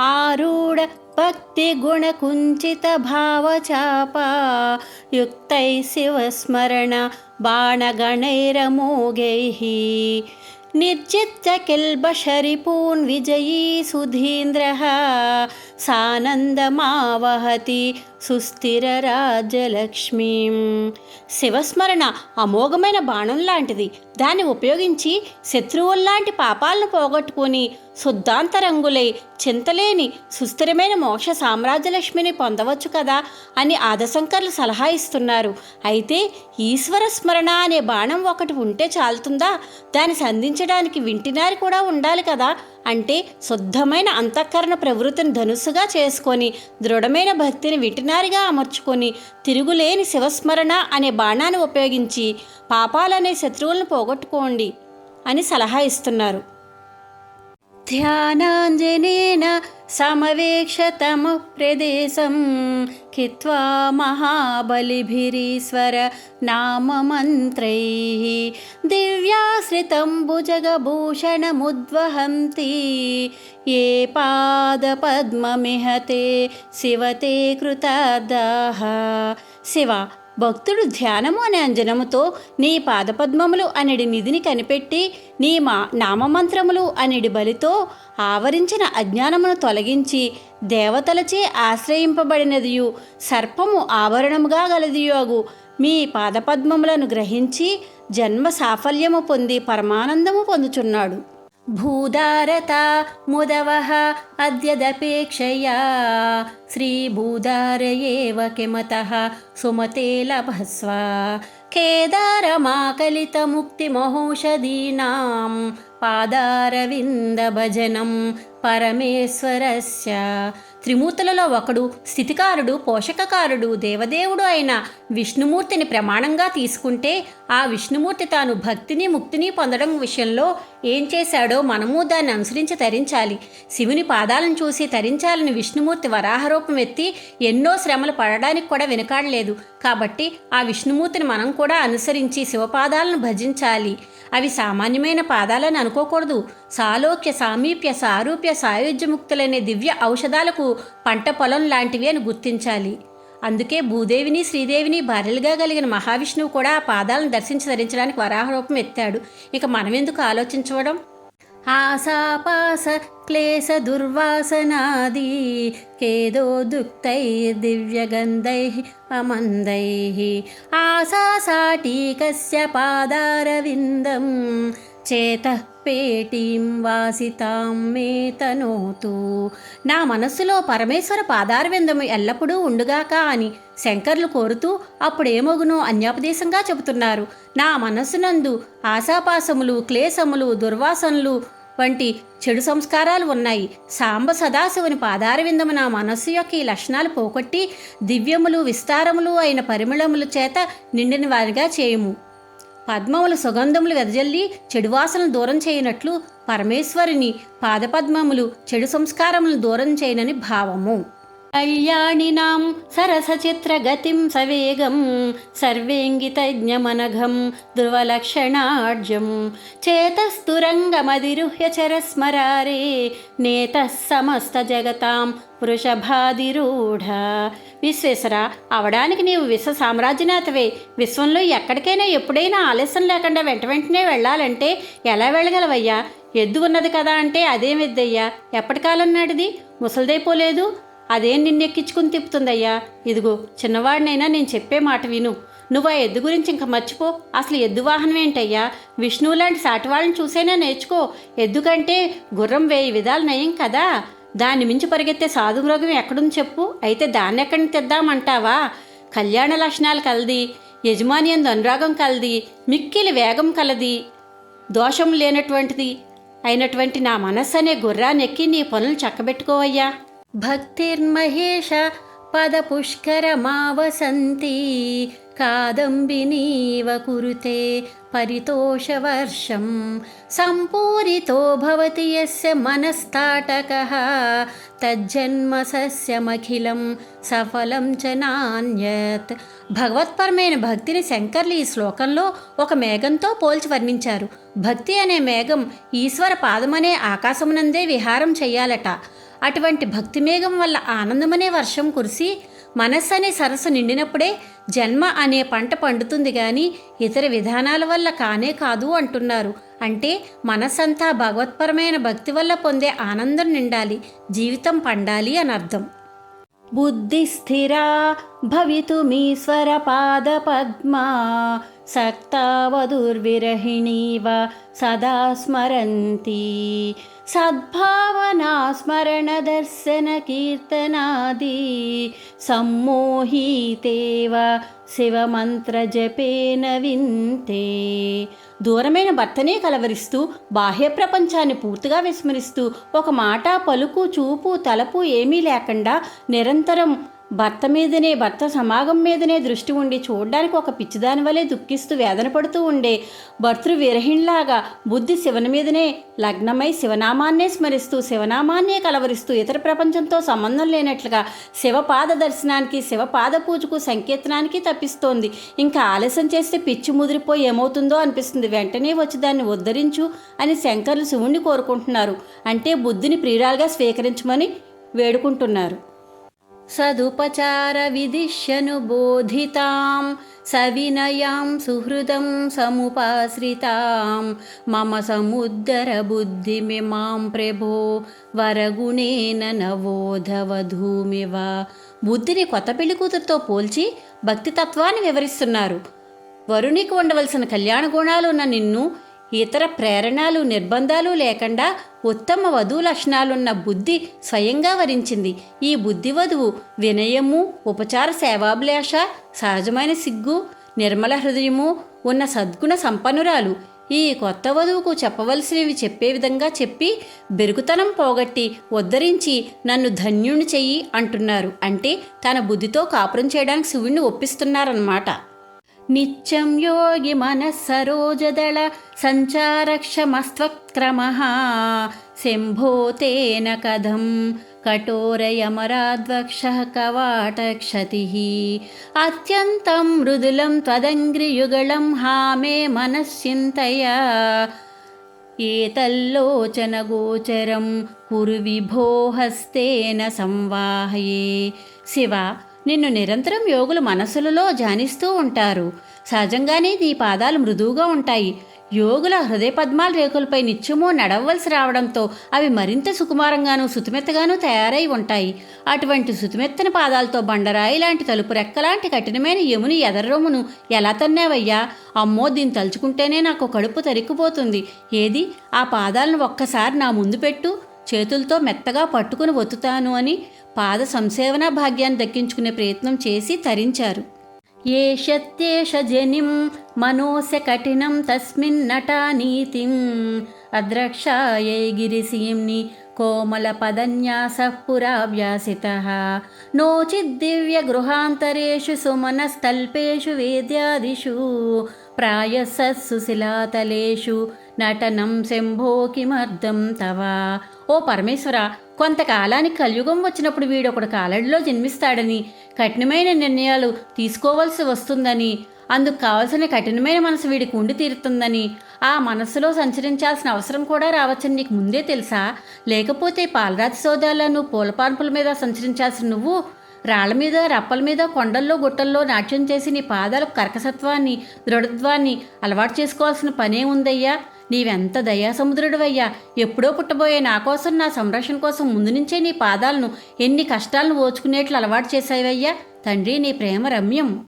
आरूढ भक्तिगुणकुञ्चितभावचापा युक्तैः शिवस्मरण बाणगणैरमोघैः। निर्जित्य किल्बशरिपून् विजयी सुधीन्द्रः। సానందమావహతి సుస్థిరరాజ్యలక్ష్మీం శివస్మరణ అమోఘమైన బాణం లాంటిది. దాన్ని ఉపయోగించి శత్రువుల్లాంటి పాపాలను పోగొట్టుకుని శుద్ధాంతరంగులై చింతలేని సుస్థిరమైన మోక్ష సామ్రాజ్యలక్ష్మిని పొందవచ్చు కదా అని ఆదశంకర్లు సలహా ఇస్తున్నారు. అయితే ఈశ్వర స్మరణ అనే బాణం ఒకటి ఉంటే చాలుతుందా? దాన్ని సంధించడానికి వింటినారి కూడా ఉండాలి కదా అంటే శుద్ధమైన అంతఃకరణ ప్రవృత్తిని ధనుసుగా చేసుకొని దృఢమైన భక్తిని విటినారిగా అమర్చుకొని తిరుగులేని శివస్మరణ అనే బాణాన్ని ఉపయోగించి పాపాలనే శత్రువులను పోగొట్టుకోండి అని సలహా ఇస్తున్నారు. ध्यानाञ्जनेन समवेक्षतमः प्रदेशं खित्वा महाबलिभिरीश्वर नाममन्त्रैः दिव्याश्रितं भुजगभूषणमुद्वहन्ति ये पादपद्ममिहते शिवते कृतादाः शिव భక్తుడు ధ్యానము అనే అంజనముతో నీ పాదపద్మములు అనేడి నిధిని కనిపెట్టి నీ మా నామమంత్రములు అనేడి బలితో ఆవరించిన అజ్ఞానమును తొలగించి దేవతలచే ఆశ్రయింపబడినదియు సర్పము ఆవరణముగా గలదియోగు మీ పాదపద్మములను గ్రహించి జన్మ సాఫల్యము పొంది పరమానందము పొందుచున్నాడు. भूदारता मुदवः अद्यदपेक्षया। श्रीभूदार एव किमतः सुमते लभस्व। केदारमाकलितमुक्तिमहौषधीनां पादारविन्दभजनं పరమేశ్వరస్య. త్రిమూర్తులలో ఒకడు స్థితికారుడు పోషకకారుడు దేవదేవుడు అయిన విష్ణుమూర్తిని ప్రమాణంగా తీసుకుంటే ఆ విష్ణుమూర్తి తాను భక్తిని ముక్తిని పొందడం విషయంలో ఏం చేశాడో మనము దాన్ని అనుసరించి తరించాలి. శివుని పాదాలను చూసి తరించాలని విష్ణుమూర్తి వరాహరూపం ఎత్తి ఎన్నో శ్రమలు పడడానికి కూడా వెనుకాడలేదు. కాబట్టి ఆ విష్ణుమూర్తిని మనం కూడా అనుసరించి శివపాదాలను భజించాలి. అవి సామాన్యమైన పాదాలని అనుకోకూడదు. సాలోక్య సామీప్య సారూప్య సాయుధ్యముక్తులనే దివ్య ఔషధాలకు పంట పొలం లాంటివి అని గుర్తించాలి. అందుకే భూదేవిని శ్రీదేవిని భార్యలుగా కలిగిన మహావిష్ణువు కూడా ఆ పాదాలను దర్శించి ధరించడానికి వరాహరూపం ఎత్తాడు. ఇక మనమెందుకు ఆలోచించవడం? ఆశాపాస క్లేశ దుర్వాసనాది కేదో దుక్తై దివ్యగంధై అమందై. ఆశాసాటీకస్య పాదారవిందం చేత పేటీం వాసితాం మే తనోతు. నా మనస్సులో పరమేశ్వర పాదారవిందము ఎల్లప్పుడూ ఉండుగాక అని శంకర్లు కోరుతూ అప్పుడేమొగునో అన్యాపదేశంగా చెబుతున్నారు. నా మనస్సునందు ఆశాపాసములు క్లేశములు దుర్వాసనలు వంటి చెడు సంస్కారాలు ఉన్నాయి. సాంబ సదాశివుని పాదారవిందము నా మనస్సు యొక్క ఈ లక్షణాలు పోగొట్టి దివ్యములు విస్తారములు అయిన పరిమళముల చేత నిండిన వారిగా చేయము. పద్మముల సుగంధములు వెదజల్లి చెడు వాసనలు దూరం చేయనట్లు పరమేశ్వరుని పాదపద్మములు చెడు సంస్కారములను దూరం చేయనని భావము. కళ్యాణినాం సరసచిత్రగతిం సవేగం సర్వేంగితజ్ఞమనఘం ధ్రువలక్షణాఢ్యం చేతస్థురంగమదిరుహ్య చరస్మరారే నేత సమస్త జగతాం వృషభాదిరూఢ. విశ్వేశ్వర అవడానికి నీవు విశ్వ సామ్రాజ్యనాథవే. విశ్వంలో ఎక్కడికైనా ఎప్పుడైనా ఆలస్యం లేకుండా వెంట వెంటనే వెళ్ళాలంటే ఎలా వెళ్ళగలవయ్యా? ఎద్దు ఉన్నది కదా అంటే అదేం ఎద్దయ్యా? ఎప్పటికాలం నాటిది? ముసలిదైపోలేదు? అదేం నిన్నెక్కించుకుని తిప్పుతుందయ్యా? ఇదిగో చిన్నవాడినైనా నేను చెప్పే మాట విను. నువ్వు ఆ ఎద్దు గురించి ఇంక మర్చిపో. అసలు ఎద్దు వాహనం ఏంటయ్యా? విష్ణువు లాంటి సాటివాళ్ళని చూసైనా నేర్చుకో. ఎద్దు కంటే గుర్రం వేయి విధాలు నయం కదా. దాన్ని మించి పరిగెత్తే సాధు మృగం ఎక్కడుంది చెప్పు. అయితే దాన్ని ఎక్కడిని తెద్దామంటావా? కళ్యాణ లక్షణాలు కలది యజమానియందు అనురాగం కలది మిక్కిలి వేగం కలది దోషం లేనటువంటిది. అయినటువంటి నా మనస్సు అనే గుర్రాన్ని ఎక్కి నీ పనులు చక్కబెట్టుకోవయ్యా. భక్తిర్మహేష పదపుష్కరమావసంతి కాదంబినీవ కురుతే పరితోషవర్షం సంపూరితో భవతి యస్య మనస్తాటకः తజ్జన్మ సస్యమఖిలం సఫలం చ నాణ్యత్ భగవత్పరమైన భక్తిని శంకర్లు ఈ శ్లోకంలో ఒక మేఘంతో పోల్చి వర్ణించారు. భక్తి అనే మేఘం ఈశ్వర పాదమనే ఆకాశమునందే విహారం చెయ్యాలట అటువంటి భక్తి మేఘం వల్ల ఆనందమనే వర్షం కురిసి మనస్సు అనే సరస్సు నిండినప్పుడే జన్మ అనే పంట పండుతుంది కానీ ఇతర విధానాల వల్ల కానే కాదు అంటున్నారు. అంటే మనస్సంతా భగవత్పరమైన భక్తి వల్ల పొందే ఆనందం నిండాలి జీవితం పండాలి అని అర్థం. బుద్ధి స్థిరా భవితుమీశ్వర పాద పద్మా సద్భావనా సదా స్మరంతి. కీర్తనాది సమ్మోహీతేవ శివమంత్ర జపేన వింతే. దూరమైన భర్తనే కలవరిస్తూ బాహ్య ప్రపంచాన్ని పూర్తిగా విస్మరిస్తూ ఒక మాట పలుకు చూపు తలపు ఏమీ లేకుండా నిరంతరం భర్త మీదనే భర్త సమాగం మీదనే దృష్టి ఉండి చూడడానికి ఒక పిచ్చిదాని వలె దుఃఖిస్తూ వేదన పడుతూ ఉండే భర్తృ విరహిణ్లాగా బుద్ధి శివని మీదనే లగ్నమై శివనామాన్నే స్మరిస్తూ శివనామాన్నే కలవరిస్తూ ఇతర ప్రపంచంతో సంబంధం లేనట్లుగా శివపాద దర్శనానికి శివపాద పూజకు సంకీర్తనానికి తప్పిస్తోంది. ఇంకా ఆలస్యం చేస్తే పిచ్చి ముదిరిపోయి ఏమవుతుందో అనిపిస్తుంది. వెంటనే వచ్చి దాన్ని ఉద్ధరించు అని శంకర్లు శివుణ్ణి కోరుకుంటున్నారు. అంటే బుద్ధిని ప్రియురాలుగా స్వీకరించమని వేడుకుంటున్నారు. సదుపచార విదిశ్యను బోధితాం సవినయాం సుహృదం సముపాశ్రితాం. మమ సముద్దర బుద్ధిమిమాం ప్రభో వరగుణేన నవోధవధూమివా బుద్ధిని కొత్త పెళ్ళి కూతురుతో పోల్చి భక్తితత్వాన్ని వివరిస్తున్నారు. వరునికి ఉండవలసిన కళ్యాణ గుణాలు ఉన్న నిన్ను ఇతర ప్రేరణలు నిర్బంధాలు లేకుండా ఉత్తమ వధువు లక్షణాలున్న బుద్ధి స్వయంగా వరించింది. ఈ బుద్ధి వధువు వినయము ఉపచార సేవాభిలాష సహజమైన సిగ్గు నిర్మల హృదయము ఉన్న సద్గుణ సంపన్నురాలు. ఈ కొత్త వధువుకు చెప్పవలసినవి చెప్పే విధంగా చెప్పి బెరుకుతనం పోగొట్టి ఉద్ధరించి నన్ను ధన్యుని చెయ్యి అంటున్నారు. అంటే తన బుద్ధితో కాపురం చేయడానికి శివుణ్ణి ఒప్పిస్తున్నారన్నమాట. नित्यं योगि मनःसरोजदळ सञ्चारक्षमस्त्वक्रमः शम्भो तेन कथं कठोरयमराद्वक्षः कवाटक्षतिः। अत्यन्तं मृदुलं त्वदङ्घ्रियुगलं हा मे मनश्चिन्तय एतल्लोचनगोचरं कुरु विभो हस्तेन संवाहये। शिवा నిన్ను నిరంతరం యోగులు మనసులలో ధ్యానిస్తూ ఉంటారు. సహజంగానే నీ పాదాలు మృదువుగా ఉంటాయి. యోగుల హృదయ పద్మాల రేకులపై నిత్యము నడవలసి రావడంతో అవి మరింత సుకుమారంగాను సుతిమెత్తగాను తయారై ఉంటాయి. అటువంటి సుతిమెత్తని పాదాలతో బండరాయి లాంటి తలుపు రెక్కలాంటి కఠినమైన యముని ఎదరొమ్మును ఎలా తన్నావయ్యా? అమ్మో దీన్ని తలుచుకుంటేనే నాకు కడుపు తరిక్కుపోతుంది. ఏది? ఆ పాదాలను ఒక్కసారి నా ముందు పెట్టు. చేతులతో మెత్తగా పట్టుకుని ఒత్తుతాను అని పాద సంసేవన భాగ్యాన్ని దక్కించుకునే ప్రయత్నం చేసి తరించారు. ఏషత్యేష జనిం మనోస్య కఠినం తస్మిన్నటా నీతిం అద్రక్షాయై గిరిసీంని కోమల పదన్యాస పురాభ్యాసిత నోచిద్దివ్య గృహాంతరేషు సుమనస్తల్పేషు వేద్యాదిషు ప్రాయసస్సు శిలాతలేషు నటనం శంభో కిమర్థం తవా. ఓ పరమేశ్వర కొంతకాలానికి కలియుగం వచ్చినప్పుడు వీడొకడు కాలడిలో జన్మిస్తాడని కఠినమైన నిర్ణయాలు తీసుకోవాల్సి వస్తుందని అందుకు కావలసిన కఠినమైన మనసు వీడికి ఉండి తీరుతుందని ఆ మనస్సులో సంచరించాల్సిన అవసరం కూడా రావచ్చని నీకు ముందే తెలుసా? లేకపోతే పాలరాతి సోదాలను పూలపాన్పుల మీద సంచరించాల్సిన నువ్వు రాళ్ళ మీద రప్పల మీద కొండల్లో గుట్టల్లో నాట్యం చేసి నీ పాదాలకు కర్కసత్వాన్ని దృఢత్వాన్ని అలవాటు చేసుకోవాల్సిన పనే ఉందయ్యా? నీవెంత దయాసముద్రుడివయ్యా? ఎప్పుడో పుట్టబోయే నా కోసం నా సంరక్షణ కోసం ముందు నుంచే నీ పాదాలను ఎన్ని కష్టాలను ఓచుకునేట్లు అలవాటు చేసావయ్యా తండ్రి నీ ప్రేమ రమ్యం